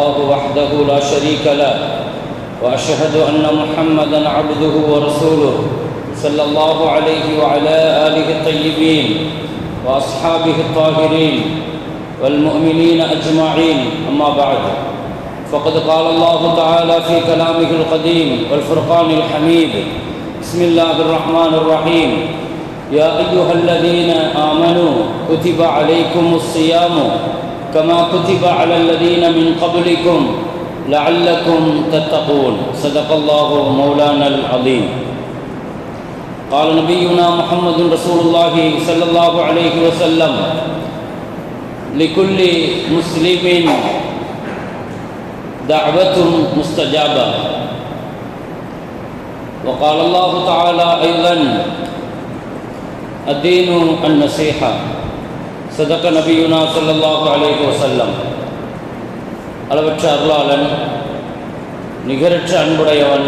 الله وحده لا شريك له وأشهد أن محمدا عبده ورسوله صلى الله عليه وعلى آله الطيبين وأصحابه الطاهرين والمؤمنين أجمعين أما بعد فقد قال الله تعالى في كلامه القديم والفرقان الحميد بسم الله الرحمن الرحيم. يا أيها الذين آمنوا كتب عليكم الصيام كما كتب على الذين من قبلكم لعلكم تتقون. صدق الله مولانا العظيم. قال نبينا محمد رسول الله صلى الله عليه وسلم لكل مسلم دعوة مستجابة. وقال الله تعالى أيضا الدين النصيحة. சதக்க நபியுனா சொல்லல்லாஹு அலேஹி வசல்லம் அளவற்ற அருளாளன் நிகரற்ற அன்புடையவன்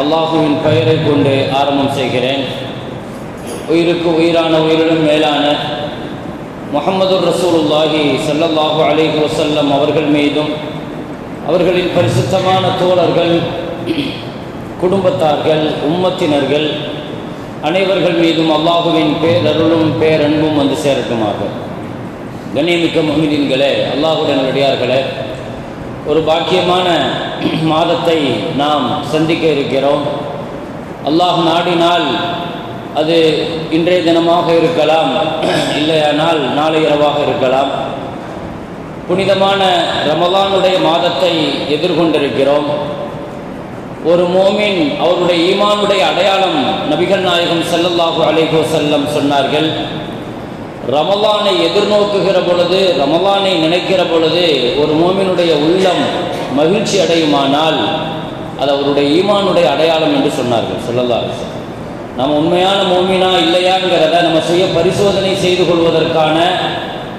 அல்லாஹுவின் பெயரை கொண்டு ஆரம்பம் செய்கிறேன். உயிருக்கு உயிரான உயிரினும் மேலான முகமது ரசூலுல்லாஹி சல்லல்லாஹு அலேஹி வசல்லம் அவர்கள் மீதும் அவர்களின் பரிசுத்தமான தோழர்கள் குடும்பத்தார்கள் உம்மத்தினர்கள் அனைவர்கள் மீதும் அல்லாஹுவின் பேரருளும் பேரன்பும் வந்து சேரட்டுமாக. கண்ணியமிக்க மொமிதின்களே அல்லாஹுடன் அடியார்களே ஒரு பாக்கியமான மாதத்தை நாம் சந்திக்க இருக்கிறோம். அல்லாஹ் நாடினால் அது இன்றைய தினமாக இருக்கலாம் இல்லையானால் நாளை இரவாக இருக்கலாம். புனிதமான ரமலானுடைய மாதத்தை எதிர்கொண்டிருக்கிறோம். ஒரு மோமின் அவருடைய ஈமானுடைய அடையாளம் நபிகள் நாயகம் செல்லல்லாஹு அலைகோ செல்லம் சொன்னார்கள். ரமலானை எதிர்நோக்குகிற பொழுது ரமலானை நினைக்கிற பொழுது ஒரு மோமினுடைய உள்ளம் மகிழ்ச்சி அடையுமானால் அது அவருடைய ஈமானுடைய அடையாளம் என்று சொன்னார்கள் சொல்லல்லா நம்ம உண்மையான மோமினா இல்லையாங்கிறத நம்ம சுய பரிசோதனை செய்து கொள்வதற்கான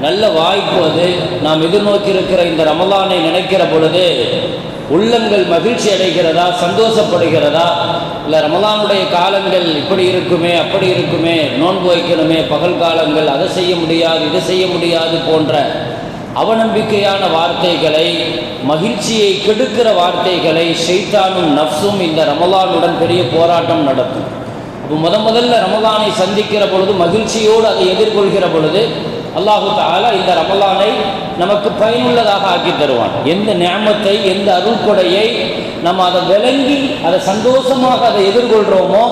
நல்ல வாய்ப்பு அது. நாம் எதிர்நோக்கி இருக்கிற இந்த ரமலானை நினைக்கிற பொழுது உள்ளங்கள் மகிழ்ச்சி அடைகிறதா சந்தோஷப்படுகிறதா? இல்லை ரமலானுடைய காலங்கள் இப்படி இருக்குமே அப்படி இருக்குமே நோன்பு வைக்கணுமே பகல் காலங்கள் அதை செய்ய முடியாது இதை செய்ய முடியாது போன்ற அவநம்பிக்கையான வார்த்தைகளை மகிழ்ச்சியை கெடுக்கிற வார்த்தைகளை ஷெய்தானும் நப்சும் இந்த ரமலானுடன் பெரிய போராட்டம் நடத்தும். அப்போ முத முதல்ல ரமலானை சந்திக்கிற பொழுது மகிழ்ச்சியோடு அதை எதிர்கொள்கிற பொழுது அல்லாஹு தாலா இந்த ரமலானை நமக்கு பயனுள்ளதாக ஆக்கி தருவான். எந்த ஞாமத்தை எந்த அருள்கொடையை நம்ம அதை விளங்கி அதை சந்தோஷமாக அதை எதிர்கொள்கிறோமோ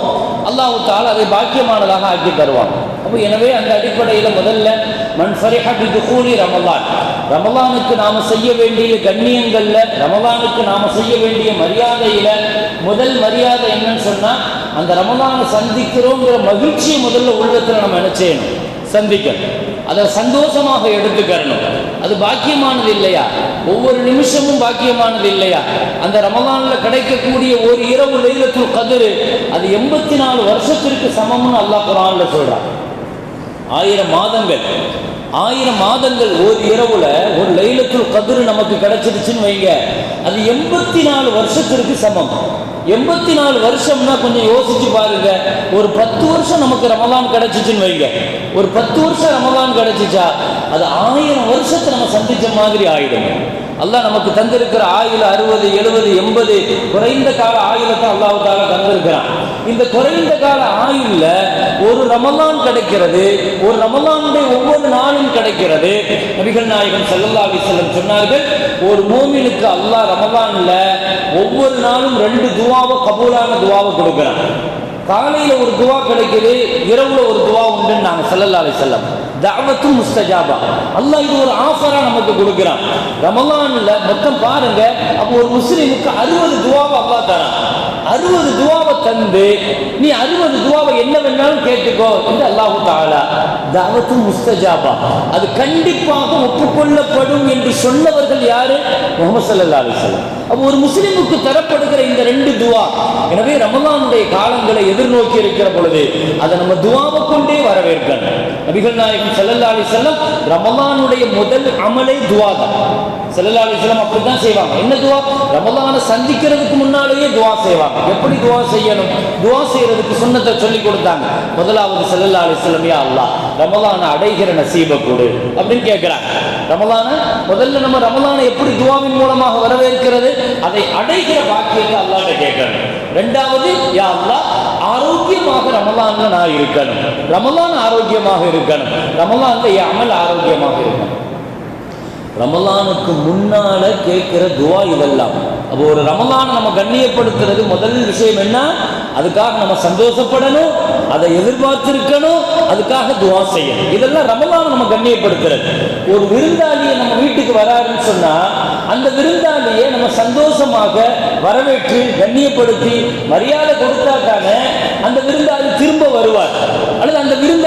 அல்லாஹு தாலா அதை பாக்கியமானதாக ஆக்கி தருவான். அப்போ எனவே அந்த அடிப்படையில் முதல்ல மண் கூலி ரமலான். ரமலானுக்கு நாம் செய்ய வேண்டிய கண்ணியங்களில் ரமலானுக்கு நாம் செய்ய வேண்டிய மரியாதையில் முதல் மரியாதை என்னன்னு சொன்னால் அந்த ரமலானை சந்திக்கிறோங்கிற மகிழ்ச்சியை முதல்ல உள்ளத்தில் நம்ம என்ன சந்திக்கணும். அதை சந்தோஷமாக எடுத்துக்கணும் அது பாக்கியமானது இல்லையா? ஒவ்வொரு நிமிஷமும் பாக்கியமானது இல்லையா? அந்த ரமலானில் கிடைக்கக்கூடிய ஒரு இரவு லைலத்துல் கதிரு அது எண்பத்தி நாலு வருஷத்திற்கு சமம்னு அல்லாஹ் குரானில் சொல்கிறான் ஆயிரம் மாதங்கள். ஆயிரம் மாதங்கள் ஒரு இரவுல ஒரு லைலத்துல் கதிரு நமக்கு கிடைச்சிருச்சுன்னு வைங்க. அது எண்பத்தி நாலு வருஷத்திற்கு சமம். எண்பத்தி நாலு வருஷம்னா கொஞ்சம் யோசிச்சு பாருங்க. ஒரு பத்து வருஷம் நமக்கு ரமலான் கிடைச்சிச்சுன்னு வைங்க. ஒரு பத்து வருஷம் ரமலான் கிடைச்சிச்சா அது ஆயிரம் வருஷத்தை நம்ம சந்திச்ச மாதிரி ஆயிடும். அல்லாஹ் நமக்கு தந்திருக்கிற ஆயுள் அறுபது எழுபது எண்பது குறைந்த கால ஆயுளத்தை அல்லாஹால தந்திருக்கிறான். இந்த குறைந்த கால ஆயுள்ல ஒரு ரமலான் கிடைக்கிறது ஒரு ரமலானுடைய ஒவ்வொரு நாளும் கிடைக்கிறது. நபிகள் நாயகன் செல்லல்லா செல்லம் சொன்னார்கள் ஒரு மூமினுக்கு அல்லாஹ் ரமலான்ல ஒவ்வொரு நாளும் ரெண்டு துவாவை கபூலான துவாவை கொடுக்குறான். காலையில் ஒரு துவா கிடைக்குது இரவுல ஒரு துவா உண்டுன்னு நாங்கள் செல்லல்லா செல்லம் தாவத்தும் முஸ்தஜாபா. அல்லாஹ் இது ஒரு ஆஃபரா நமக்கு கொடுக்குறான். ரமலான்ல மொத்தம் பாருங்க அப்போ ஒரு முஸ்லீமுக்கு அறுபது துவாவை அல்லா தரான். அறுபது துவாவை தந்து நீ அறுபது துவாவை என்ன வேணாலும் கேட்டுக்கோ என்று அல்லாஹு தாலா தாவத்து முஸ்தஜாபா. அது கண்டிப்பாக ஒப்புக்கொள்ளப்படும் என்று சொன்னவர்கள் யாரு? முகமது சல்லா அலிஸ்லாம் அப்போ ஒரு முஸ்லிமுக்கு தரப்படுகிற இந்த ரெண்டு துவா எனவே ரமலானுடைய காலங்களை எதிர்நோக்கி இருக்கிற பொழுது அதை நம்ம துவாவை கொண்டே வரவேற்கணும். நபிகள் நாயகம் சல்லல்லா அலிஸ்லாம் ரமலானுடைய முதல் அமலை துவா தான். சல்லல்லா அலிஸ்லாம் அப்படித்தான் செய்வாங்க. என்ன துவா? ரமலானை சந்திக்கிறதுக்கு முன்னாலேயே துவா செய்வாங்க. எப்படி துவா செய்யணும்? துவா செய்யறதுக்கு சுண்ணத்தை சொல்லி கொடுத்தாங்க. முதலாவது சல்லல்லா அலிஸ்லாம் யா ரமலான அடைகிற நசீபை கொடு அப்படின்னு கேட்கிறாங்க ரமலான முதல்ல நம்ம ரமலான எப்படி துவாவின் மூலமாக வரவேற்கிறது? அதை அடைகிற பாக்கியத்தை அல்லாட்ட கேட்கணும். ரெண்டாவது யா அல்லா ஆரோக்கியமாக ரமலான்ல நான் இருக்கணும். ரமலான் ஆரோக்கியமாக இருக்கணும். ரமலான்ல என் அமல் ஆரோக்கியமாக இருக்கணும். ரமலானுக்கு முன்னால கேட்கிற துவா இதெல்லாம். அப்போ ஒரு ரமலான் நம்ம கண்ணியப்படுத்துறது முதல் விஷயம் என்ன? அதுக்காக நம்ம சந்தோஷப்படணும் அதை எதிர்பார்த்திருக்கணும் அதுக்காக துவா செய்யணும். இதெல்லாம் ரமலான் நம்ம கண்ணியப்படுத்துறது. ஒரு விருந்தாளியை நம்ம வீட்டுக்கு வராருன்னு சொன்னா அந்த விருந்தாளியை நம்ம சந்தோஷமாக வரவேற்று கண்ணியப்படுத்தி மரியாதை கொடுத்தா தானே அந்த விருந்தாளி திரும்ப வருவார். அல்லது அந்த விருந்தாளி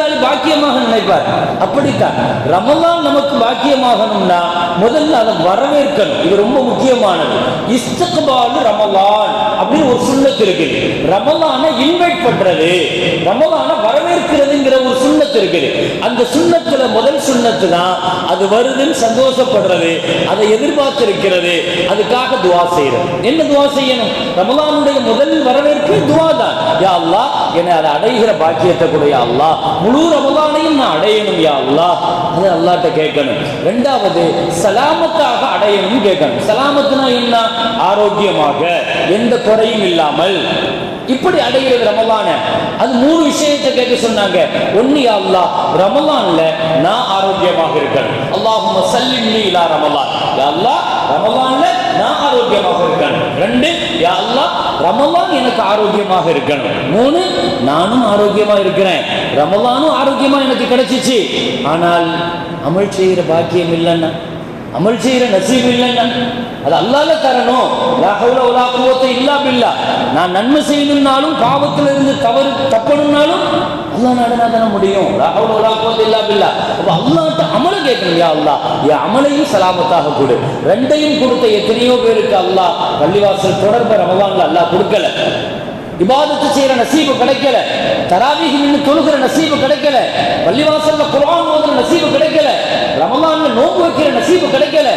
பாக்கியமாக நினைப்பார். அப்படித்தான். ரமலான் நமக்கு பாக்கியமாகணும்னா முதல்ல அதை வரவேற்கணும். இது ரொம்ப முக்கியமானது. இஸ்தகபாலு ரமலான் அப்படின்னு ஒரு சுண்ணத்து இருக்குது ரமலான இன்வைட் பண்றது. ரமலான வரவேற்கிறதுங்கிற ஒரு சுண்ணத்து இருக்குது அந்த சுண்ணத்துல முதல் சுண்ணத்து தான் அது வருதுன்னு சந்தோஷப்படுறது அதை எதிர்பார்த்திருக்கிறது அதுக்காக துவா செய்யறது. என்ன துவா செய்யணும்? ரமலானுடைய முதல் வரவேற்பு துவா தான் யா அல்லா என்னை அதை அடைகிற பாக்கியத்தை கூட யா அல்லா முழு ரமலான் ரமலானையும் நான் அடையணும் யா அல்லா அது அல்லாட்ட கேட்கணும். ரெண்டாவது சலாமத்தாக அடையணும் கேட்கணும். சலாமத்துனா என்ன? ஆரோக்கியமாக எந்த குறையும் இல்லாமல். இப்படி அடைகிறது ரமலான. அது மூணு விஷயத்தை கேட்க சொன்னாங்க. ஒன்னு யா ரமலான்ல நான் ஆரோக்கியமாக இருக்கணும். அல்லாஹ் சல்லிம்னி இலா ரமலான். யா அல்லாஹ் ரமலான்ல நான் ஆரோக்கியமாக இருக்கணும். ரெண்டு யா அல்லாஹ் ரமலான் எனக்கு ஆரோக்கியமாக இருக்கணும். மூணு நானும் ஆரோக்கியமா இருக்கிறேன். ரமலானும் ஆரோக்கியமா எனக்கு கிடைச்சிச்சு. ஆனால் அமல் செய்கிற பாக்கியம் இல்லைன்னா அமல் செய்கிற நசீப் இல்லைன்னா அது அல்லால தரணும். லா ஹவுல வலா இல்லா பில்லா. நான் நன்மை செய்யணும்னாலும் பாவத்திலிருந்து தவறு தப்பணும்னாலும் அல்லா நாடனா தானே முடியும்? லா ஹவுல வலா இல்லா பில்லா அப்ப அல்லாட்ட அமல கேட்கணும் யா என் அமலையும் சலாமத்தாக கொடு. ரெண்டையும் கொடுத்த எத்தனையோ பேருக்கு அல்லாஹ் பள்ளிவாசல் தொடர்பு ரமவான்ல அல்லாஹ் கொடுக்கல. இபாதத்து செய்யற நசீபு கிடைக்கல. தராவீக நின்று தொழுகிற நசீபு கிடைக்கல. பள்ளிவாசல்ல குரான் ஓதுற நசீபு கிடைக்கல. ரமலான்ல நோன்பு வைக்கிற நசீபு கிடைக்கல.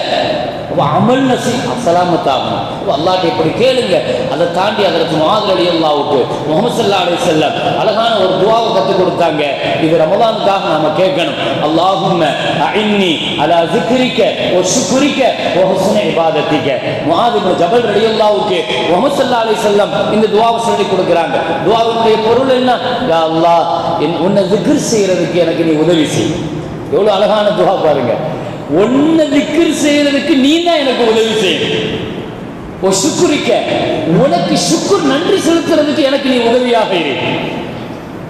அமல் நசீப் அசலாமத்தாகும். அல்லாட்ட இப்படி கேளுங்க. அதை தாண்டி அதற்கு மாதிரி எல்லாம் விட்டு முகமது சல்லா அலி செல்லம் அழகான ஒரு துவாவை கற்றுக் கொடுத்தாங்க. இது ரமலானுக்காக நாம கேட்கணும். அல்லாஹும் அஇன்னி அலா ذிக்ரிக்க வ ஷுக்ரிக்க வ ஹுஸ்ன இபாதத்திக்க. முஆத் இப்னு ஜபல் ரலியல்லாஹுக்கு முகமது சல்லா அலி செல்லம் இந்த துவாவை சொல்லி கொடுக்குறாங்க. துவாவுடைய பொருள் என்ன? யா அல்லா என் உன்னை திக்ர் செய்யறதுக்கு எனக்கு நீ உதவி செய். எவ்வளோ அழகான துவா பாருங்க. உன்னை திக்ர் செய்யறதுக்கு நீ தான் எனக்கு உதவி செய்யணும் ஓ சுக்குரிக்க. உனக்கு சுக்குர் நன்றி செலுத்துறதுக்கு எனக்கு நீ உதவியாக இரு.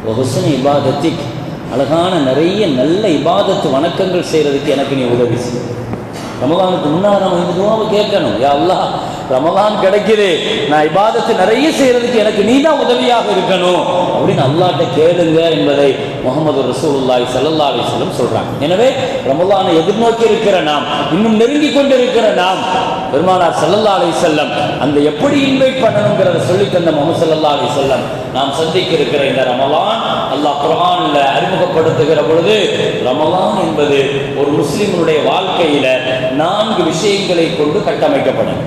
ஓ ஹுசன் இபாதத்திக். அழகான நிறைய நல்ல இபாதத்து வணக்கங்கள் செய்யறதுக்கு எனக்கு நீ உதவி செய். ரமலானுக்கு முன்னால் நம்ம இந்த துவாவை கேட்கணும். யா அல்லாஹ் ரமலான் கிடைக்குது. நான் இபாதத்து நிறைய செய்யறதுக்கு எனக்கு நீ தான் உதவியாக இருக்கணும். அப்படின்னு அல்லாட்ட கேளுங்க என்பதை முகமது ரசூலுல்லாய் ஸல்லல்லாஹு அலைஹி சொல்கிறாங்க சொல்றாங்க. எனவே ரமலானை எதிர்நோக்கி இருக்கிற நாம் இன்னும் நெருங்கி கொண்டு இருக்கிற நாம் பெருமானார் ஸல்லல்லாஹு அலைஹி செல்லம் அந்த எப்படி இன்வைட் பண்ணணுங்கிறத சொல்லி தந்த முகமது ஸல்லல்லாஹு அலைஹி நாம் சந்திக்க இருக்கிற இந்த ரமலான் அல்லாஹ் குரானில் அறிமுகப்படுத்துகிற பொழுது ரமலான் என்பது ஒரு முஸ்லிமுடைய வாழ்க்கையில நான்கு விஷயங்களை கொண்டு கட்டமைக்கப்படும்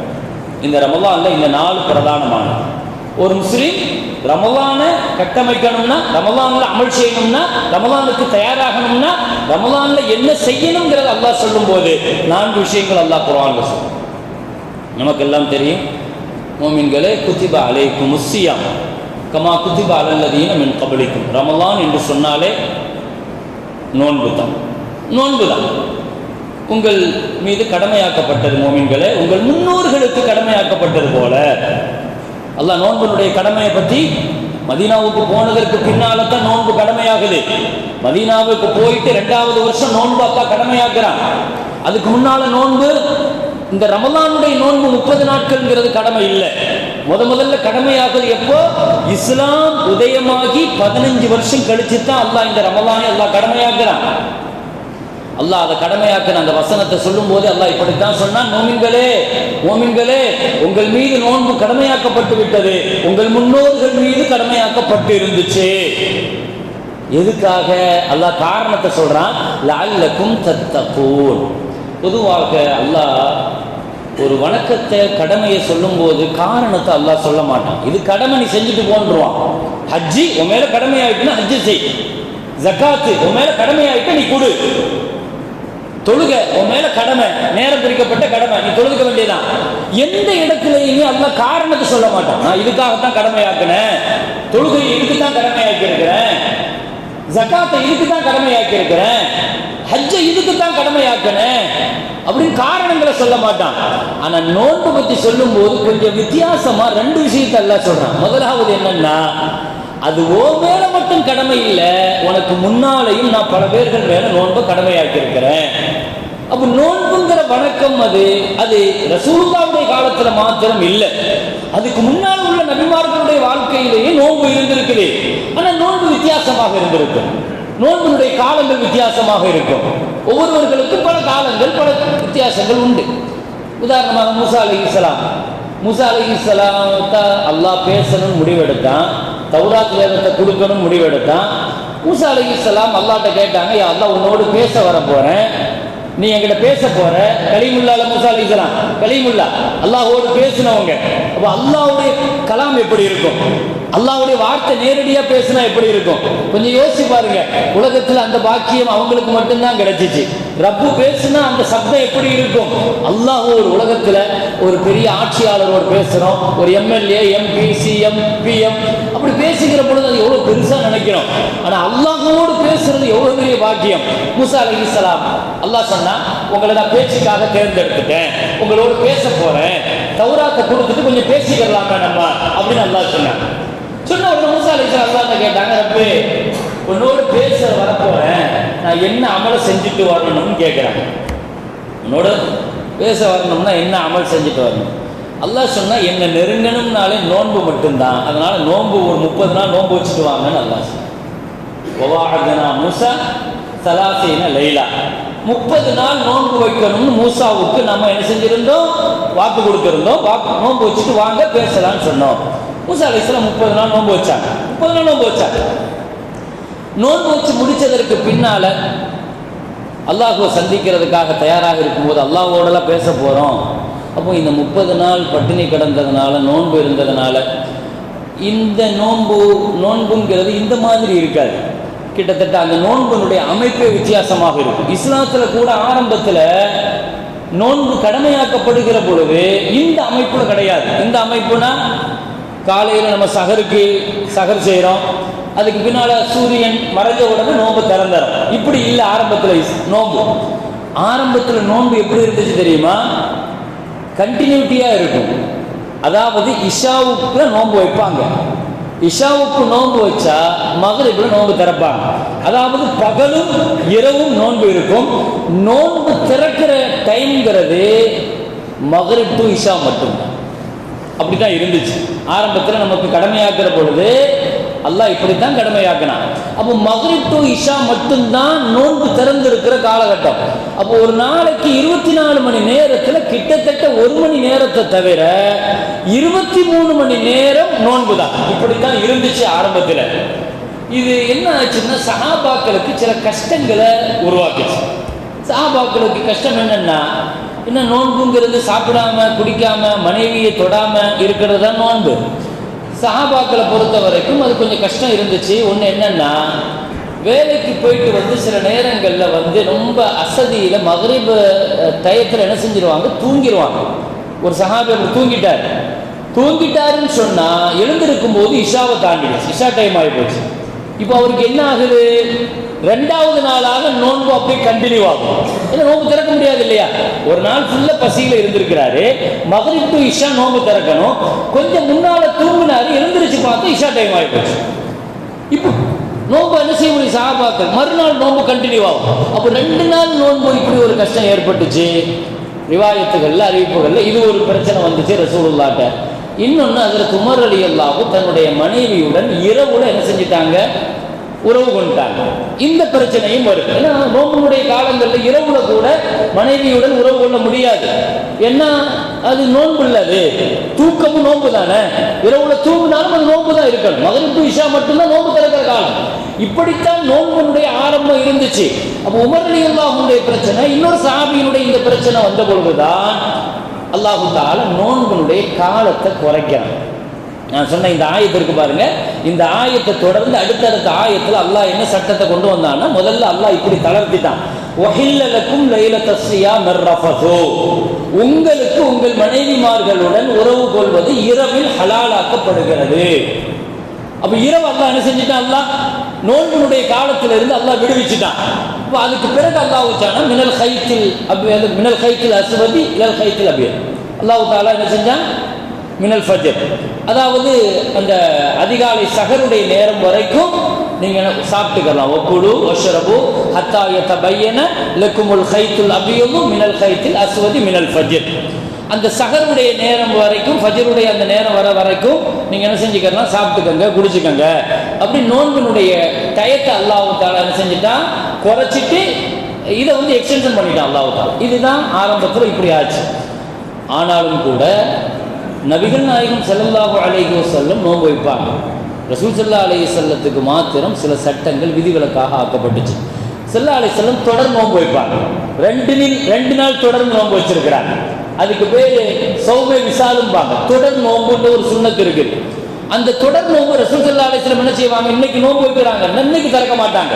இந்த ரமலான்ல இந்த நாலு பிரதானமானது. ஒரு முஸ்லீம் ரமலான கட்டமைக்கணும்னா ரமலான்ல அமல் செய்யணும்னா ரமலானுக்கு தயாராகணும்னா ரமலான்ல என்ன செய்யணுங்கிறத அல்லாஹ் சொல்லும்போது நான்கு விஷயங்கள் அல்லாஹ் குர்ஆன்ல சொல்லும் நமக்கெல்லாம் தெரியும் மோமின்களே குத்திபா அலைக்கும் முஸ்ஸியாம் கமா குத்திபா அலல்லதையும் மின் கபலிக்கும். ரமலான் என்று சொன்னாலே நோன்பு தான். நோன்பு தான். உங்கள் மீது கடமையாக்கப்பட்டது மோமின்களே உங்கள் முன்னோர்களுக்கு கடமையாக்கப்பட்டது போல. அல்லாஹ் நோன்பனுடைய கடமையை பற்றி மதீனாவுக்கு போனதற்கு பின்னால தான் நோன்பு கடமையாகுது. மதீனாவுக்கு போயிட்டு ரெண்டாவது வருஷம் நோன்பு அப்பா கடமையாக்குறான். அதுக்கு முன்னால நோன்பு இந்த ரமலானுடைய நோன்பு முப்பது நாட்கள்ங்கிறது கடமை இல்லை. முத முதல்ல கடமையாகுது எப்போ? இஸ்லாம் உதயமாகி பதினஞ்சு வருஷம் கழிச்சு தான் அல்லாஹ் இந்த ரமலானை அல்லாஹ் கடமையாக்குறான். அல்லாஹ் அதை கடமையாக்கின அந்த வசனத்தை சொல்லும் போது அல்லாஹ் இப்படித்தான் சொன்னான் நோமின்களே ஓமின்களே உங்கள் மீது நோன்பு கடமையாக்கப்பட்டு விட்டது. உங்கள் முன்னோர்கள் மீது கடமையாக்கப்பட்டு இருந்துச்சு. எதுக்காக அல்லாஹ் காரணத்தை சொல்றான்? லஅல்லக்கும் தத்தகூன். பொதுவாக அல்லாஹ் ஒரு வணக்கத்தை கடமையை சொல்லும் போது காரணத்தை அல்லாஹ் சொல்ல மாட்டான். இது கடமை நீ செஞ்சுட்டு போன்றுவான். ஹஜ்ஜி உன் மேல கடமை ஆயிட்டுன்னா ஹஜ்ஜி செய். ஜக்காத்து உன் மேல கடமை ஆயிட்டு நீ கொடு. தொழுக உன் மேல கடமை நேரம் பிரிக்கப்பட்ட கடமை நீ தொழுக வேண்டியதான் எந்த இடத்துலையுமே அல்ல காரணத்தை சொல்ல மாட்டான். நான் இதுக்காகத்தான் கடமையாக்கினேன். தொழுகை இதுக்கு தான் கடமையாக்கி இருக்கிறேன் ஜக்காத்தை இதுக்கு தான் கடமையாக்கி இருக்கிறேன் ஹஜ்ஜை இதுக்கு தான் கடமையாக்கினேன். அப்படின்னு காரணங்களை சொல்ல மாட்டான். ஆனா நோன்பு பத்தி சொல்லும் போது கொஞ்சம் வித்தியாசமா ரெண்டு விஷயத்தை எல்லாம் சொல்றான். முதலாவது என்னன்னா அது ஓ மேல மட்டும் கடமை இல்லை உனக்கு முன்னாலையும் நான் பல பேர்கள் மேல நோன்பு கடமையாக்கி இருக்கிறேன் அப்ப நோன்புங்கிற வணக்கம் அது அது ரசூலுல்லாவுடைய காலத்துல மாத்திரம் இல்லை. அதுக்கு முன்னால் உள்ள நபிமார்களுடைய வாழ்க்கையிலேயே நோன்பு இருந்திருக்குது. ஆனா நோன்பு வித்தியாசமாக இருந்திருக்கும். நோன்புடைய காலங்கள் வித்தியாசமாக இருக்கும். ஒவ்வொருவர்களுக்கும் பல காலங்கள் பல வித்தியாசங்கள் உண்டு. உதாரணமாக மூசா அலி இஸ்லாம் மூசா அலி இஸ்லாம் அல்லாஹ் பேசணும்னு முடிவெடுத்தான். தௌராத் வேதத்தை கொடுக்கணும் முடிவெடுத்தான். மூசா அலி இஸ்லாம் அல்லாட்ட கேட்டாங்க யா அல்லா உன்னோடு பேச வர போகிறேன் நீ எங்கிட்ட பேச போற. கலிமுல்லா மூசா அலி இஸ்லாம் அல்லாஹோடு பேசினவங்க. அப்போ அல்லாவுடைய கலாம் எப்படி இருக்கும்? அல்லாவுடைய வார்த்தை நேரடியா பேசினா எப்படி இருக்கும்? கொஞ்சம் யோசிச்சு பாருங்க. உலகத்துல அந்த பாக்கியம் அவங்களுக்கு மட்டும்தான் கிடைச்சிச்சு. ரப்பு பேசுனா அந்த சப்தம் எப்படி இருக்கும்? அல்லாஹ் ஒரு உலகத்துல ஒரு பெரிய ஆட்சியாளரோடு பேசுறோம். ஒரு எம்எல்ஏ எம்பி சிஎம் பிஎம் அப்படி பேசுகிற பொழுது அது எவ்வளவு பெருசா நினைக்கிறோம். ஆனா அல்லாஹோடு பேசுறது எவ்வளவு பெரிய பாக்கியம்? மூசா இஸ்லாம் அல்லாஹ் சொன்னா உங்களை நான் பேச்சுக்காக தேர்ந்தெடுத்துட்டேன். உங்களோடு பேச போறேன். தௌராத்தை கொடுத்துட்டு கொஞ்சம் பேசிக்கிறலாமே நம்ம அப்படின்னு அல்லாஹ் சொன்னேன். சொன்ன உடனே மூசா இஸ்லாம் அல்லாஹ் கேட்டாங்க ரப்பு உன்னோடு பேச வரப்போறேன். நான் என்ன அமலை செஞ்சுட்டு வரணும்னு கேட்குறேன் உன்னோட பேச வரணும்னா என்ன அமல் செஞ்சுட்டு வரணும்? அல்லாஹ் சொன்னால் என்னை நெருங்கணும்னாலே நோன்பு மட்டும்தான். அதனால் நோன்பு ஒரு முப்பது நாள் நோன்பு வச்சுட்டு வாங்கன்னு அல்லாஹ் சொன்னா மூசா சலாசீன லைலா. முப்பது நாள் நோன்பு வைக்கணும்னு மூசாவுக்கு நம்ம என்ன செஞ்சிருந்தோம்? வாக்கு கொடுத்துருந்தோம். வாக்கு நோன்பு வச்சுட்டு வாங்க பேசலாம்னு சொன்னோம். மூசா அலைஹிஸ்ஸலாம் முப்பது நாள் நோன்பு வச்சாங்க. முப்பது நாள் நோன்பு வச்சாங்க. நோன்பு வச்சு முடிச்சதற்கு பின்னால அல்லாஹுவை சந்திக்கிறதுக்காக தயாராக இருக்கும்போது அல்லாஹோடலாம் பேச போகிறோம் அப்போ இந்த முப்பது நாள் பட்டினி கிடந்ததுனால நோன்பு இருந்ததுனால இந்த நோன்பு நோன்புங்கிறது இந்த மாதிரி இருக்காது. கிட்டத்தட்ட அந்த நோன்புனுடைய அமைப்பே வித்தியாசமாக இருக்கும். இஸ்லாத்தில் கூட ஆரம்பத்தில் நோன்பு கடமையாக்கப்படுகிற பொழுது இந்த அமைப்பில் கிடையாது. இந்த அமைப்புனா காலையில் நம்ம சகருக்கு சகர் செய்கிறோம் அதுக்கு பின்னால் சூரியன் மறைஞ்ச உடனே நோன்பு திறந்துறோம் இப்படி இல்லை ஆரம்பத்தில் நோன்பு. ஆரம்பத்தில் நோன்பு எப்படி இருந்துச்சு தெரியுமா? கண்டினியூட்டியாக இருக்கும். அதாவது இஷாவுக்கு நோன்பு வைப்பாங்க. இஷாவுக்கு நோன்பு வச்சா மகரிபில் நோன்பு திறப்பாங்க. அதாவது பகலும் இரவும் நோன்பு இருக்கும். நோன்பு திறக்கிற டைம்ங்கிறது மகரிப் டு இஷா மட்டும்தான் அப்படிதான் இருந்துச்சு. ஆரம்பத்தில் நமக்கு கடமையாக்குற பொழுது அல்லாஹ் இப்படித்தான் கடமையாக்கினான். அப்போ மகரிப் டு இஷா மட்டும்தான் நோன்பு திறந்து இருக்கிற காலகட்டம். அப்போ ஒரு நாளைக்கு இருபத்தி நாலு மணி நேரத்தில் கிட்டத்தட்ட ஒரு மணி நேரத்தை தவிர இருபத்தி மூணு மணி நேரம் நோன்பு தான் இப்படித்தான் இருந்துச்சு ஆரம்பத்தில். இது என்ன ஆச்சுன்னா சஹாபாக்களுக்கு சில கஷ்டங்களை உருவாக்குச்சு. சஹாபாக்களுக்கு கஷ்டம் என்னன்னா என்ன நோன்புங்கிறது சாப்பிடாம குடிக்காம மனைவியை தொடாம இருக்கிறது தான் நோன்பு. சஹாபாக்களை பொறுத்த வரைக்கும் அது கொஞ்சம் கஷ்டம் இருந்துச்சு. ஒன்று என்னன்னா வேலைக்கு போயிட்டு வந்து சில நேரங்களில் வந்து ரொம்ப அசதியில் மகரிப் டயத்தில் என்ன செஞ்சிருவாங்க? தூங்கிடுவாங்க ஒரு சஹாபி அப்படி தூங்கிட்டார். தூங்கிட்டாருன்னு சொன்னால் எழுந்திருக்கும் போது இஷாவை தாண்டிடுச்சு. இஷா டைம் ஆகி போச்சு இப்போ அவருக்கு என்ன ஆகுது? ரெண்டாவது நாளாக நோன்பு அப்படியே கண்டினியூ ஆகும். ஏன்னா நோன்பு திறக்க முடியாது இல்லையா? ஒரு நாள் ஃபுல்லாக பசியில் இருந்திருக்கிறாரு. மகரிப் டு இஷா நோன்பு திறக்கணும். கொஞ்சம் முன்னால் தூங்கினாரு எழுந்திரிச்சு பார்த்து இஷா டைம் ஆகி போச்சு இப்போ நோன்பு என்ன செய்ய முடியும் சாபாக்கள் மறுநாள் நோன்பு கண்டினியூ ஆகும். அப்போ ரெண்டு நாள் நோன்பு இப்படி ஒரு கஷ்டம் ஏற்பட்டுச்சு. ரிவாயத்துகளில் அறிவிப்புகளில் இது ஒரு பிரச்சனை வந்துச்சு ரசூலுல்லாட்ட. இன்னொன்று அதில் உமர் அல்லாவும் தன்னுடைய மனைவியுடன் இரவுல என்ன செஞ்சிட்டாங்க? உறவு கொண்டாங்க. இந்த பிரச்சனையும் வரும். ஏன்னா நோம்புடைய காலங்களில் இரவுல கூட மனைவியுடன் உறவு கொள்ள முடியாது. ஏன்னா அது நோன்பு இல்லது தூக்கமும் நோன்பு தானே இரவுல தூங்கினாலும் அது நோன்பு தான் இருக்கணும். மகனுக்கு இஷா மட்டும்தான் நோன்பு திறக்கிற காலம். இப்படித்தான் நோன்புடைய ஆரம்பம் இருந்துச்சு. அப்போ உமர் அலி பிரச்சனை இன்னொரு சாமியினுடைய இந்த பிரச்சனை வந்த பொழுதுதான் அல்லாஹு தால நோன்புடைய காலத்தை குறைக்கிறான். நான் சொன்ன இந்த ஆயத்தை இருக்கு பாருங்க. இந்த ஆயத்தை தொடர்ந்து அடுத்தடுத்த ஆயத்தில் அல்லாஹ் என்ன சட்டத்தை கொண்டு வந்தான்னா முதல்ல அல்லாஹ் இப்படி தளர்த்திட்டான். ஒஹில்லலக்கும் லைல தஸ்ரியா மெர்ரஃபதோ உங்களுக்கு உங்கள் மனைவிமார்களுடன் உறவு கொள்வது இரவில் ஹலாலாக்கப்படுகிறது. அப்போ இரவு அல்லாஹ் என்ன செஞ்சுட்டான் அல்லாஹ்? நோன்பினுடைய காலத்திலிருந்து அல்லாஹ் விடுவிச்சுட்டான். இப்போ அதுக்கு பிறகு அல்லாஹ் வச்சானா மினல் கைத்தில் அப்படி மினல் கைத்தில் அசுவதி இலல் கைத்தில் அப்படியே அல்லாஹ் தாலா என்ன செஞ்சான்? மினல் ஃபஜர். அதாவது அந்த அதிகாலை சகருடைய நேரம் வரைக்கும் நீங்கள் சாப்பிட்டுக்கலாம். ஒக்குழு ஒஷரபு ஹத்தாயத்த பையன லக்குமுல் ஹைத்துல் அபியமு மினல் ஹைத்தில் அசுவதி மினல் ஃபஜர். அந்த சகருடைய நேரம் வரைக்கும் ஃபஜருடைய அந்த நேரம் வர வரைக்கும் நீங்கள் என்ன செஞ்சுக்கலாம்? சாப்பிட்டுக்கங்க குடிச்சுக்கங்க. அப்படி நோன்பினுடைய டயத்தை அல்லாஹு தாலா என்ன செஞ்சுட்டான்? குறைச்சிட்டு இதை வந்து எக்ஸ்டென்ஷன் பண்ணிட்டான் அல்லாஹு தாலா இதுதான் ஆரம்பத்தில் இப்படி ஆச்சு. ஆனாலும் கூட நபிகள் நாயகம் செல்லல்லாஹு அலைஹி செல்லும் நோன்பு வைப்பாங்க. ரசூல் செல்லா அலைஹி செல்லத்துக்கு மாத்திரம் சில சட்டங்கள் விதிவிலக்காக ஆக்கப்பட்டுச்சு. செல்லா அலை செல்லம் தொடர் நோன்பு வைப்பாங்க. ரெண்டு நில் ரெண்டு நாள் தொடர்ந்து நோன்பு வச்சிருக்கிறாங்க. அதுக்கு பேர் சௌமை விசாலும்பாங்க. தொடர் நோன்புன்ற ஒரு சுண்ணத்து இருக்குது. அந்த தொடர் நோன்பு ரசூல் செல்லா அலை செல்லம் என்ன செய்வாங்க? இன்னைக்கு நோன்பு வைக்கிறாங்க. இன்னைக்கு திறக்க மாட்டாங்க.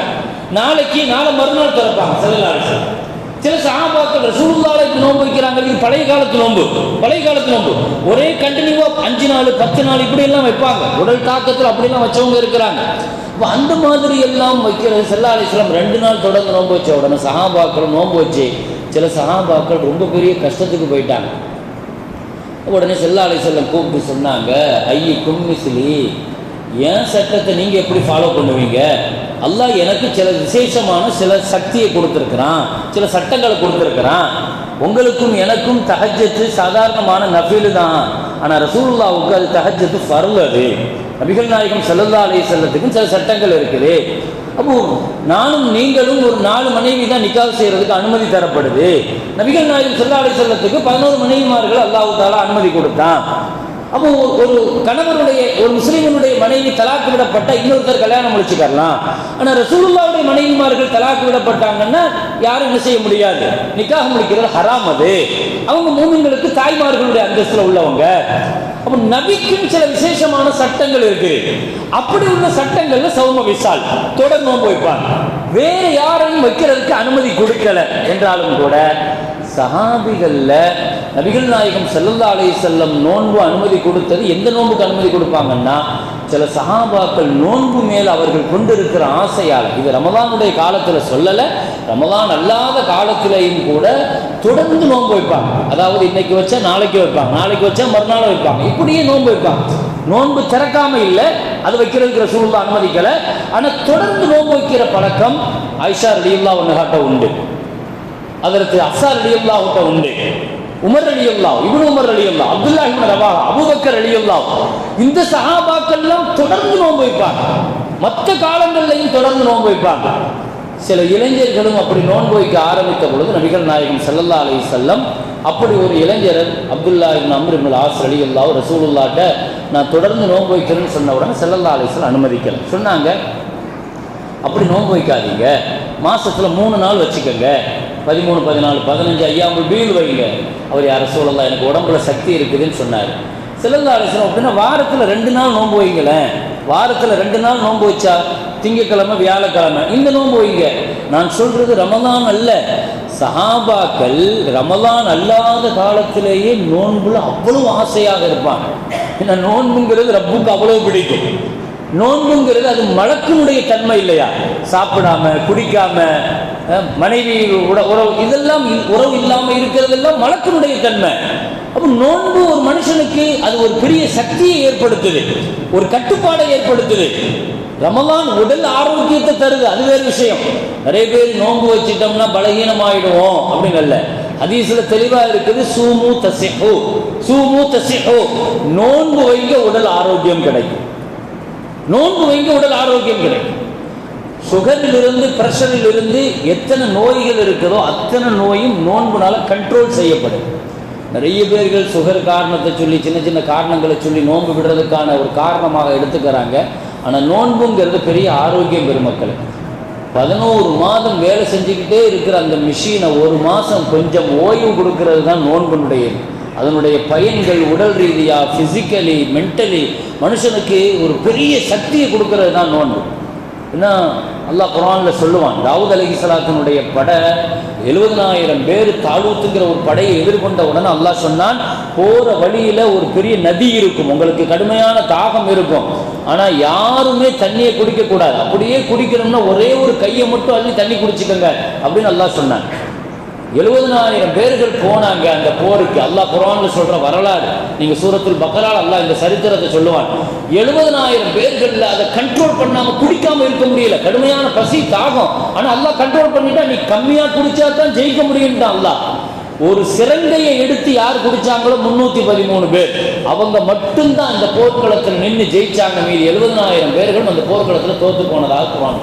நாளைக்கு நாளை மறுநாள் திறப்பாங்க செல்லா அலை செல்லம் சில சகாபாக்கள் ரசூலுல்லாஹ்க்கு நோன்பு வைக்கிறாங்க. இது பழைய காலத்து நோன்பு. பழைய காலத்து நோன்பு. ஒரே கண்டினியூவாக அஞ்சு நாள் பத்து நாள் இப்படி எல்லாம் வைப்பாங்க. உடல் தாக்கத்தில் அப்படிலாம் வச்சவங்க இருக்கிறாங்க. இப்போ அந்த மாதிரி எல்லாம் வைக்கிறது செல்லா அலிஸ்லாம் ரெண்டு நாள் தொடர்ந்து நோன்பு வச்ச உடனே சகாபாக்கள் நோன்பு வச்சு சில சகாபாக்கள் ரொம்ப பெரிய கஷ்டத்துக்கு போயிட்டாங்க. உடனே செல்லா அலிஸ்லாம் கூப்பிட்டு சொன்னாங்க ஐயி கும்மிசிலி என் சட்டத்தை நீங்கள் எப்படி ஃபாலோ பண்ணுவீங்க? அல்லாஹ் எனக்கு சில விசேஷமான சில சக்தியை கொடுத்துருக்கிறான் சில சட்டங்களை கொடுத்துருக்கிறான். உங்களுக்கும் எனக்கும் தகஜத்து சாதாரணமான நஃபீலு தான். ஆனால் ரசூல்லாவுக்கு அது தகஜத்து ஃபர்ல் அது. நபிகள் நாயகம் செல்லல்லா அலைய செல்லத்துக்கும் சில சட்டங்கள் இருக்குது. அப்போ நானும் நீங்களும் ஒரு நாலு மனைவி தான் நிக்காவு செய்யறதுக்கு அனுமதி தரப்படுது. நபிகள் நாயகம் செல்லாலை செல்லத்துக்கு பதினோரு மனைவிமார்கள் அல்லாஹ் தாலா அனுமதி கொடுத்தான். அப்போ ஒரு கணவனுடைய ஒரு முஸ்லீமனுடைய மனைவி தலாக்கு விடப்பட்ட இன்னொருத்தர் கல்யாணம் முடிச்சுக்கலாம் ஆனால் ரசூலுல்லாவுடைய மனைவிமார்கள் தலாக்கு விடப்பட்டாங்கன்னா யாரும் என்ன செய்ய முடியாது? நிக்காக முடிக்கிறது ஹராம் அது. அவங்க மூமின்களுக்கு தாய்மார்களுடைய அந்தஸ்தில் உள்ளவங்க. அப்போ நபிக்கும் சில விசேஷமான சட்டங்கள் இருக்கு. அப்படி உள்ள சட்டங்கள்ல சௌம விசால் தொடர் நோன்பு வைப்பாங்க. வேற யாரையும் வைக்கிறதுக்கு அனுமதி கொடுக்கல என்றாலும் கூட சஹாபிகளில் நபிகள் நாயகம் செல்லல்லா அலை செல்லம் நோன்பு அனுமதி கொடுத்தது எந்த நோன்புக்கு அனுமதி கொடுப்பாங்கன்னா சில சஹாபாக்கள் நோன்பு மேல் அவர்கள் கொண்டிருக்கிற ஆசையால் இது ரமதானுடைய காலத்தில் சொல்லலை ரமதான் அல்லாத காலத்திலையும் கூட தொடர்ந்து நோன்பு வைப்பாங்க. அதாவது இன்னைக்கு வச்சா நாளைக்கு வைப்பாங்க நாளைக்கு வச்சா மறுநாள் வைப்பாங்க இப்படியே நோன்பு வைப்பாங்க. நோன்பு திறக்காம இல்லை அது வைக்கிறதுக்கு ரசூலுல்லாஹ் அனுமதிக்கலை. ஆனால் தொடர்ந்து நோன்பு வைக்கிற பழக்கம் ஐஷா ரலியுல்லா ஒன்று காட்ட உண்டு. அதற்கு அசார் அலியுல்லா கிட்ட உண்டு. உமர் அலியுல்லா இவனு Umar அலியுல்லா Abdullah ibn Rawaha Abu Bakr அலியுல்லா இந்த சகாபாக்கள்லாம் தொடர்ந்து நோன்பு வைப்பாங்க. மற்ற காலங்கள்லையும் தொடர்ந்து நோன்பு வைப்பாங்க. சில இளைஞர்களும் அப்படி நோன்பு வைக்க ஆரம்பித்த பொழுது நபிகள் நாயகம் சல்லல்லா அலி செல்லம் அப்படி ஒரு இளைஞர் Abdullah ibn Amr ibn As ரலியல்லாஹு நான் தொடர்ந்து நோன்பு வைக்கிறேன்னு சொன்ன உடனே செல்லல்லா அலைஹி அனுமதிக்கல. சொன்னாங்க. அப்படி நோன்பு வைக்காதீங்க. மாசத்துல மூணு நாள் வச்சுக்கோங்க. பதிமூணு பதினாலு பதினஞ்சு ஐயாமல் வீடு வைங்க. அவர் யார? சூழலாம் எனக்கு உடம்புல சக்தி இருக்குதுன்னு சொன்னார். சிலந்த ஆலோசனை அப்படின்னா வாரத்தில் ரெண்டு நாள் நோன்பு வைங்களேன். வாரத்தில் ரெண்டு நாள் நோன்பு வச்சா திங்கக்கிழமை வியாழக்கிழமை இந்த நோன்பு வைங்க. நான் சொல்கிறது ரமதான் அல்ல. சஹாபாக்கள் ரமதான் அல்லாத காலத்திலேயே நோன்புல அவ்வளவு ஆசையாக இருப்பாங்க. ஏன்னா நோன்புங்கிறது ரப்புக்கு அவ்வளவு பிடிக்கும். நோன்புங்கிறது அது மழக்கினுடைய தன்மை இல்லையா? சாப்பிடாம குடிக்காம மனைவி உட- உறவு இதெல்லாம் உறவு இல்லாமல் இருக்கிறதெல்லாம் மலத்தினுடைய தன்மை. அப்போ நோன்பு ஒரு மனுஷனுக்கு அது ஒரு பெரிய சக்தியை ஏற்படுத்துது. ஒரு கட்டுப்பாடை ஏற்படுத்துது. ரமலான் உடல் ஆரோக்கியத்தை தருது. அது வேறு விஷயம். நிறைய பேர் நோன்பு வச்சிட்டோம்னா பலகீனமாயிடுவோம் அப்படின்னு அல்ல. அதீசில் தெளிவாக இருக்குது சூமு தசிஹோ. சூமு தசிஹோ. நோன்பு வைங்க உடல் ஆரோக்கியம் கிடைக்கும். நோன்பு வைங்க உடல் ஆரோக்கியம் கிடைக்கும். சுகரிலிருந்து பிரஷரிலிருந்து எத்தனை நோய்கள் இருக்குதோ அத்தனை நோயும் நோன்புனால கண்ட்ரோல் செய்யப்படும். நிறைய பேர்கள் சுகர் காரணத்தை சொல்லி சின்ன சின்ன காரணங்களை சொல்லி நோன்பு விடுறதுக்கான ஒரு காரணமாக எடுத்துக்கிறாங்க. ஆனால் நோன்புங்கிறது பெரிய ஆரோக்கியம் பெருமக்கள் பதினோரு மாதம் வேலை செஞ்சுக்கிட்டே இருக்கிற அந்த மிஷினை ஒரு மாதம் கொஞ்சம் ஓய்வு கொடுக்கறது தான் நோன்புனுடைய அதனுடைய பயன்கள் உடல் ரீதியாக ஃபிசிக்கலி மென்டலி மனுஷனுக்கு ஒரு பெரிய சக்தியை கொடுக்கறது தான் நோன்பு. ஏன்னா அல்லாஹ் குரானில் சொல்லுவான் தாவூத் அலிஹிஸ்லாத்தினுடைய படை எழுபதனாயிரம் பேர் தாலூத்துங்கிற ஒரு படையை எதிர்கொண்ட உடனே அல்லாஹ் சொன்னான் போகிற வழியில் ஒரு பெரிய நதி இருக்கும் உங்களுக்கு கடுமையான தாகம் இருக்கும். ஆனால் யாருமே தண்ணியை குடிக்கக்கூடாது. அப்படியே குடிக்கணும்னா ஒரே ஒரு கையை மட்டும் அள்ளி தண்ணி குடிச்சுக்கோங்க அப்படின்னு அல்லாஹ் சொன்னான். எழுபதனாயிரம் பேர்கள் போனாங்க அந்த போருக்கு. அல்லாஹ் குரான்ல சொல்ற வரலாறு. நீங்க சூரத்தில் பக்கரால் அல்லாஹ் இந்த சரித்திரத்தை சொல்லுவான். எழுபதனாயிரம் பேர்கள் அதை கண்ட்ரோல் பண்ணாம குடிக்காம இருக்க முடியல. கடுமையான பசி தாகம். ஆனா அல்லாஹ் கண்ட்ரோல் பண்ணிட்டா நீ கம்மியா குடிச்சா தான் ஜெயிக்க முடியும்ட்டான் அல்லாஹ். ஒரு சிறங்கையை எடுத்து யார் குடிச்சாங்களோ முன்னூத்தி பதிமூணு பேர். அவங்க மட்டும்தான் அந்த போர்க்களத்தில் நின்று ஜெயிச்சாங்க. மீது எழுபதனாயிரம் பேர்கள் அந்த போர்க்களத்தில் தோத்து போனதாக குரான்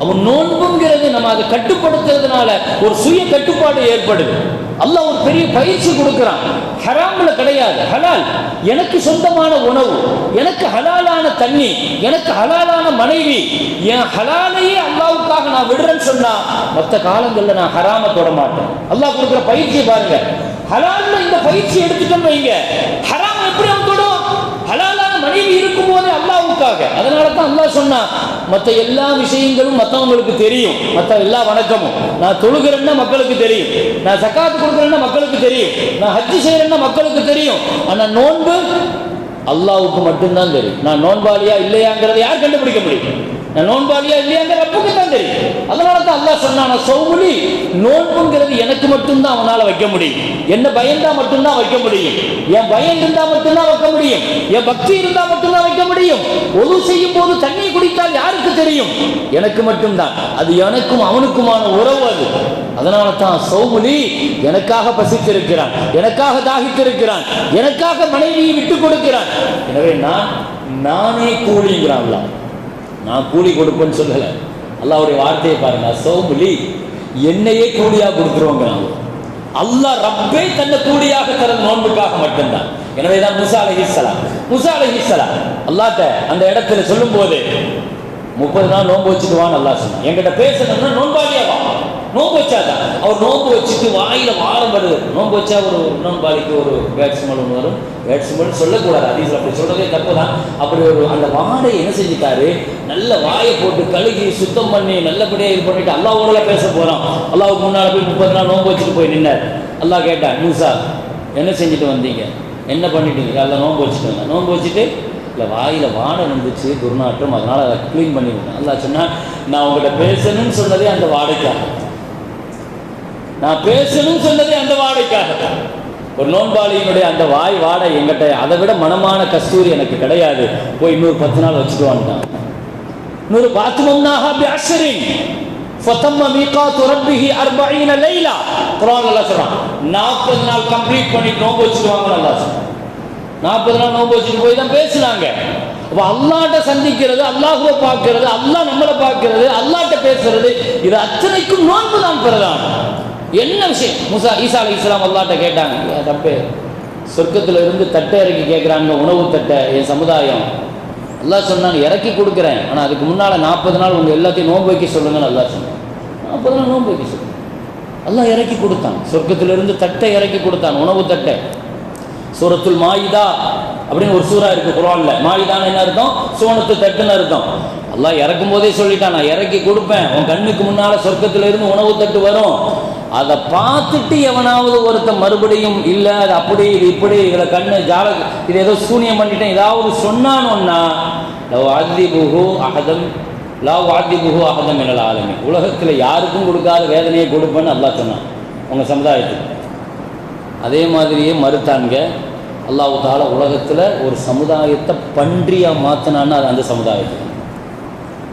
அவன் நோன்புங்கிறது நம்ம அதை கட்டுப்படுத்துறதுனால ஒரு சுய கட்டுப்பாடு ஏற்படுது. அல்ல ஒரு பெரிய பயிற்சி கொடுக்குறான். ஹராமில் கிடையாது. ஹலால். எனக்கு சொந்தமான உணவு எனக்கு ஹலாலான தண்ணி எனக்கு ஹலாலான மனைவி என் ஹலாலையே அல்லாவுக்காக நான் விடுறேன்னு சொன்னா மற்ற காலங்களில் நான் ஹராம தொட மாட்டேன். அல்லாஹ் கொடுக்குற பயிற்சியை பாருங்க. ஹலால்ல இந்த பயிற்சி எடுத்துட்டோம் வைங்க. ஹராம் எப்படி அவன் தொடும்? ஹலால மனைவி இருக்கும் போதே அல்லாவுக்காக. அதனால தான் அல்லா சொன்னான் மற்ற எல்லா விஷயங்களும் மற்றவங்களுக்கு தெரியும். மற்ற எல்லா வணக்கமும். நான் தொழுகிறேன்னா மக்களுக்கு தெரியும். நான் சக்காத்து கொடுக்குறேன்னா மக்களுக்கு தெரியும். நான் ஹஜ்ஜி செய்கிறேன்னா மக்களுக்கு தெரியும். ஆனால் நோன்பு அல்லாவுக்கு மட்டும்தான் தெரியும். நான் நோன்பாளியா இல்லையாங்கிறத யார் கண்டுபிடிக்க முடியும்? நான் நோன்பாளியா இல்லையாங்கிற ரப்புக்கு தான் தெரியும். அதனால தான் அல்லாஹ் சொன்னான சௌமுலி நோன்புங்கிறது எனக்கு மட்டும்தான் அவனால் வைக்க முடியும். என்ன பயந்தா மட்டும்தான் வைக்க முடியும். என் பயம் இருந்தா மட்டும்தான் வைக்க முடியும். என் பக்தி இருந்தா மட்டும்தான் வைக்க முடியும். ஒது செய்யும் போது தண்ணி குடித்தால் யாருக்கு தெரியும்? எனக்கு மட்டும்தான். அது எனக்கும் அவனுக்குமான உறவு அது. அதனால தான் சௌமுலி எனக்காக பசித்திருக்கிறான் எனக்காக தாகித்திருக்கிறான் எனக்காக மனைவியை விட்டு கொடுக்கிறான் எனவே நான் நானே கூலிங்கிறான் நான் கூலி கொடுப்பேன்னு சொல்லலை. அல்லாஹ்வுடைய வார்த்தையை பாருங்க. சோமுலி என்னையே கூலியா கொடுத்துருவோங்கிறாங்க அல்லாஹ் ரப்பே தன்னை கூலியாக தர நோன்புக்காக மட்டும்தான். எனவே தான் முசா அலைஹிஸ்ஸலாம் முசா அலைஹிஸ்ஸலாம் அல்லாட்ட அந்த இடத்துல சொல்லும் போது முப்பது நாள் நோன்பு வச்சுட்டு வான்னு அல்லாஹ் சொன்னான். என்கிட்ட பேசணும்னா நோன்பாளியா நோம்பு நோன்பு வச்சாதான் அவர் நோன்பு வச்சுட்டு வாயில வாரம் வருது நோன்பு வச்சா ஒரு நோன்பாளிக்கு ஒரு பேட்ஸ்மேன் ஒன்று வரும். பேட்ஸ்மேன் சொல்லக்கூடாது. அதீஸ் அப்படி சொல்றதே தப்பு தான் அப்படி ஒரு அந்த வாடை என்ன செஞ்சுட்டாரு? நல்ல வாயை போட்டு கழுகி சுத்தம் பண்ணி நல்லபடியாக இது பண்ணிட்டு அல்லாவோட பேச போறோம் அல்லாவுக்கு முன்னால் போய் முப்பது நாள் நோன்பு வச்சுட்டு போய் நின்னார். அல்லா கேட்டான் நியூஸா என்ன செஞ்சுட்டு வந்தீங்க? என்ன பண்ணிட்டீங்க? எல்லாம் நோன்பு வச்சுட்டு வந்தேன். நோன்பு வச்சுட்டு இல்லை வாயில் வாடை வந்துச்சு துர்நாற்றம் அதனால் அதை க்ளீன் பண்ணி விட்டேன். சொன்னால் நான் உங்கள்கிட்ட பேசணும்னு சொன்னதே அந்த வாடைக்காக. நான் பேசணும்னு சொன்னதே அந்த வாடைக்காக ஒரு நோன்பாளியினுடைய அந்த வாய் வாடை எங்கிட்ட அதை விட மனமான கஸ்தூரி எனக்கு கிடையாது. போய் இன்னொரு பத்து நாள் வச்சுட்டு வந்துட்டான் இன்னொரு பாத்துமம்னாக பிஅஷ்ரின் ஃபதம்ம மீகாத்து ரப்பிஹி அர்பஈன லைலா. குரான் அல்லாஹ் சொல்றான். 40 நாள் கம்ப்ளீட் பண்ணி நோன்பு வச்சுக்குவாங்க வாங்க சொல்றான். நாற்பது நாள் நோன்பு வச்சுட்டு போய் தான் பேசுனாங்க. அப்போ அல்லாட்ட சந்திக்கிறது அல்லாஹுவை பார்க்கறது அல்லாஹ் நம்மளை பார்க்கறது அல்லாட்ட பேசுறது இது அத்தனைக்கும் நோன்பு தான் பிரதானம். என்ன விஷயம்? முசா ஈசா அலி இஸ்லாம் அல்லாட்ட கேட்டாங்க. "ஏன் தப்பு சொர்க்கத்துல இருந்து தட்டை இறக்கி கேட்குறாங்க உணவு தட்டை என் சமுதாயம். அல்லாஹ் சொன்னான் இறக்கி கொடுக்குறேன். ஆனால் அதுக்கு முன்னால் நாற்பது நாள் உங்கள் எல்லாத்தையும் நோன்பு வைக்க சொல்லுங்கன்னு நல்லா சொன்னான். நாற்பது நாள் நோன்பு வைக்க சொல்லுங்கள் எல்லாம் இறக்கி கொடுத்தான். சொர்க்கத்திலிருந்து தட்டை இறக்கி கொடுத்தான் உணவு தட்டை. சூரத்துல் மாயிதா அப்படின்னு ஒரு சூறா இருக்கு குரான்ல மாயிதான்னு என்ன அர்த்தம்? சோனத்து தட்டுன்னு அர்த்தம். எல்லாம் இறக்கும் போதே சொல்லிட்டான் நான் இறக்கி கொடுப்பேன். உன் கண்ணுக்கு முன்னால் சொர்க்கத்திலிருந்து உணவு தட்டு வரும். அதை பார்த்துட்டு எவனாவது ஒருத்தன் மறுபடியும் இல்லை அது அப்படி இது இப்படி இதில் கண்ணு ஜால இது ஏதோ சூனியம் பண்ணிட்டேன். ஏதாவது சொன்னானோன்னா லவ் ஆதிபுகு அகதம் லவ் ஆதிபுகு அகதம் எனல் ஆளுமை உலகத்தில் யாருக்கும் கொடுக்காத வேதனையை கொடுப்பேன்னு அல்லா சொன்னான் உங்கள் சமுதாயத்துக்கு. அதே மாதிரியே மறுத்தாங்க அல்லாஹ் தாலா உலகத்தில் ஒரு சமுதாயத்தை பன்றியாக மாற்றினான்னு அது அந்த சமுதாயத்தில்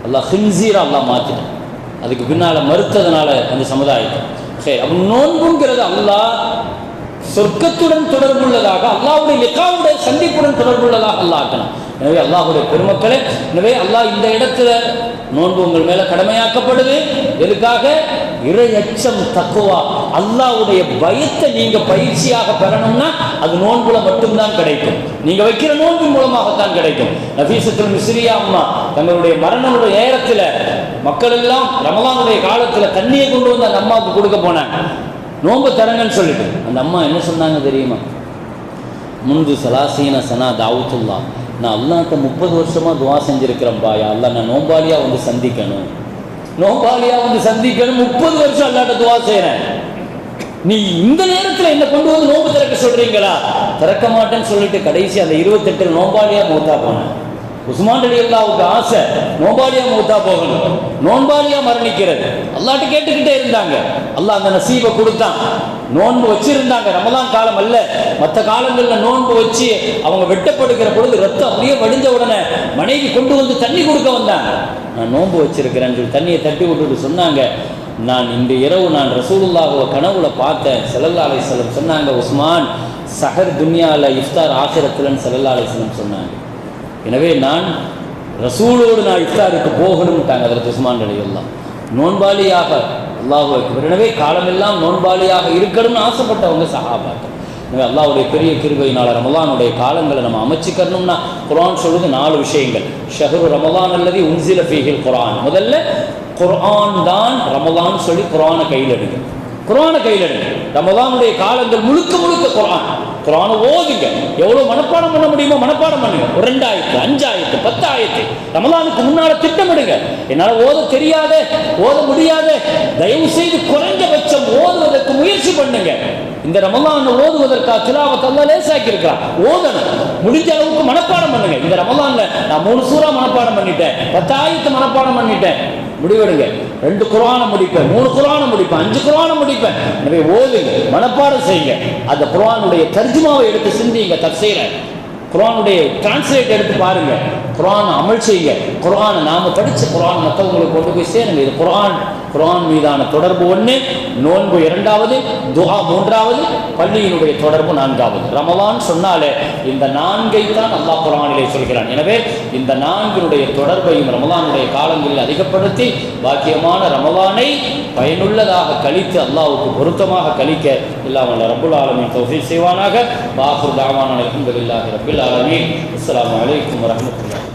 அல்லாஹ் ஹின்சீராக அல்லாஹ் மாற்றினான் அதுக்கு பின்னால் மறுத்ததுனால அந்த சமுதாயத்தை சரி நோன்புங்கிறது அல்லாஹ் சொர்க்கத்துடன் தொடர்புள்ளதாக அல்லாவுடைய லிகாவுடைய சந்திப்புடன் தொடர்புள்ளதாக அல்லாஹ் எனவே அல்லாஹுடைய பெருமக்களே எனவே அல்லாஹ் இந்த இடத்துல நோன்பு உங்கள் மேல கடமையாக்கப்படுது. எதுக்காக? இறை அச்சம் தக்குவா. அல்லாவுடைய பயத்தை நீங்க பயிற்சியாக பெறணும்னா அது நோன்புல மட்டும்தான் கிடைக்கும். நீங்க வைக்கிற நோன்பு மூலமாகத்தான் கிடைக்கும். நபீசத்துல் மிஸ்ரியா அம்மா தங்களுடைய மரணனுடைய நேரத்தில் மக்கள் எல்லாம் ரமலானுடைய காலத்துல தண்ணியை கொண்டு வந்து அந்த அம்மாவுக்கு கொடுக்க போனாங்க. நோன்பு தரங்கன்னு சொல்லிட்டு. அந்த அம்மா என்ன சொன்னாங்க தெரியுமா? முந்து சலாசீன சனா தாவுத்துல்லா நான் அல்லாட்ட முப்பது வருஷமாக துவா செஞ்சிருக்கிறேன் பாயா அல்லா நான் நோம்பாலியாக வந்து சந்திக்கணும். நோம்பாலியாக வந்து சந்திக்கணும் முப்பது வருஷம் அல்லாட்ட துவா செய்கிறேன் நீ இந்த நேரத்தில் என்ன கொண்டு வந்து நோம்பு திறக்க சொல்றீங்களா? திறக்க மாட்டேன்னு சொல்லிட்டு கடைசி அந்த இருபத்தெட்டு நோம்பாலியாக மூத்தா போனேன். உஸ்மான் அலி அல்லாவுக்கு ஆசை நோம்பாலியா மூத்தா போகணும். நோன்பாலியா மரணிக்கிறது. அல்லாட்ட கேட்டுக்கிட்டே இருந்தாங்க. அல்லாஹ் அந்த நசீபை கொடுத்தான். நோன்பு வச்சிருந்தாங்க. ரமலான் காலம் அல்ல. மற்ற காலங்களில் நோன்பு வச்சு அவங்க வெட்டப்படுகிற பொழுது ரத்தம் அப்படியே வடிஞ்ச உடனே மனைவி கொண்டு வந்து தண்ணி கொடுக்க வந்தாங்க. நான் நோன்பு வச்சிருக்கிறேன்னு சொல்லி தண்ணியை தட்டி விட்டுட்டு சொன்னாங்க. நான் இந்த இரவு நான் ரசூலுல்லாஹுவ கனவுல பார்த்தேன். செல்லல்லா அலிஸ்லம் சொன்னாங்க உஸ்மான் சஹர் துன்யாவில் இஃப்தார் ஆசிரத்துலன்னு செல்லல்லா அலிஸ்லம் சொன்னாங்க. எனவே நான் ரசூலோடு நான் இஃப்தாருக்கு போகணும்ட்டாங்க அதில் உஸ்மான் அலியல்லாம் நோன்பாளியாக அல்லாஹு அக்பர். எனவே காலமெல்லாம் நோன்பாளியாக இருக்கணும்னு ஆசைப்பட்டவங்க சஹாபாக்கள். எனவே அல்லாவுடைய பெரிய கிருபையினால் ரமலானுடைய காலங்களை நம்ம அமைச்சிக்கணும்னா குரான் சொல்லுது நாலு விஷயங்கள். ஷஹரு ரமலான் அல்லது உன்சில ஃபீஹில் குரான். முதல்ல குரான் தான் ரமலான் சொல்லி குரானை கையில் எடுங்க குரானை கையில் எடுங்க ரமலானுடைய காலங்கள் முழுக்க முழுக்க குரான். குர்ஆனை ஓதுங்க. எவ்வளவு மனப்பாடம் பண்ண முடியுமோ மனப்பாடம் பண்ணுங்க. ஒரு ரெண்டாயிரத்து அஞ்சாயிரத்து பத்தாயிரத்து. ரமலானுக்கு முன்னால திட்டமிடுங்க. என்னால ஓத தெரியாத ஓத முடியாத. தயவு செய்து குறைந்தபட்சம் ஓதுவதற்கு முயற்சி பண்ணுங்க. இந்த ரமலான் ஓதுவதற்காக திலாவத் அல்ல லேசாக்கி இருக்கிறான் ஓதணும். முடிஞ்ச அளவுக்கு மனப்பாடம் பண்ணுங்க. இந்த ரமலான்ல நான் மூணு சூறா மனப்பாடம் பண்ணிட்டேன். பத்தாயிரத்து மனப்பாடம் பண்ணிட்டேன். முடிவெடுங்க. ரெண்டு குரானை முடிப்பேன். மூணு குரானை முடிப்பேன். அஞ்சு குரானை முடிப்பேன். எனவே ஓதுங்க. மனப்பாடம் செய்யுங்க. அந்த குரானுடைய தர்ஜுமாவை எடுத்து சிந்திங்க தப்சீரை. குரானுடைய டிரான்ஸ்லேட் எடுத்து பாருங்க. குரான் அமல் செய்யுங்க. குரானை நாம படிச்ச குரான் மற்றவங்களுக்கு கொண்டு போய் சேருங்க. இது குரான் குரான் மீதான தொடர்பு ஒன்று நோன்பு இரண்டாவது துஹா மூன்றாவது பள்ளியினுடைய தொடர்பு நான்காவது. ரமவான் சொன்னாலே இந்த நான்கை தான் அல்லா குரானிலே சொல்கிறான். எனவே இந்த நான்கினுடைய தொடர்பையும் ரமலானுடைய காலங்களில் அதிகப்படுத்தி பாக்கியமான ரமவானை பயனுள்ளதாக கழித்து அல்லாவுக்கு பொருத்தமாக கழிக்க இல்லாமல் ரபுல் ஆலமீன் தொகை செய்வானாக. பாஹுர் தாவான அல்ஹம்துலில்லாஹி ரபுல் ஆலமீன். அஸ்லாம் அலைக்கும் வரஹ்மத்துல்லாஹி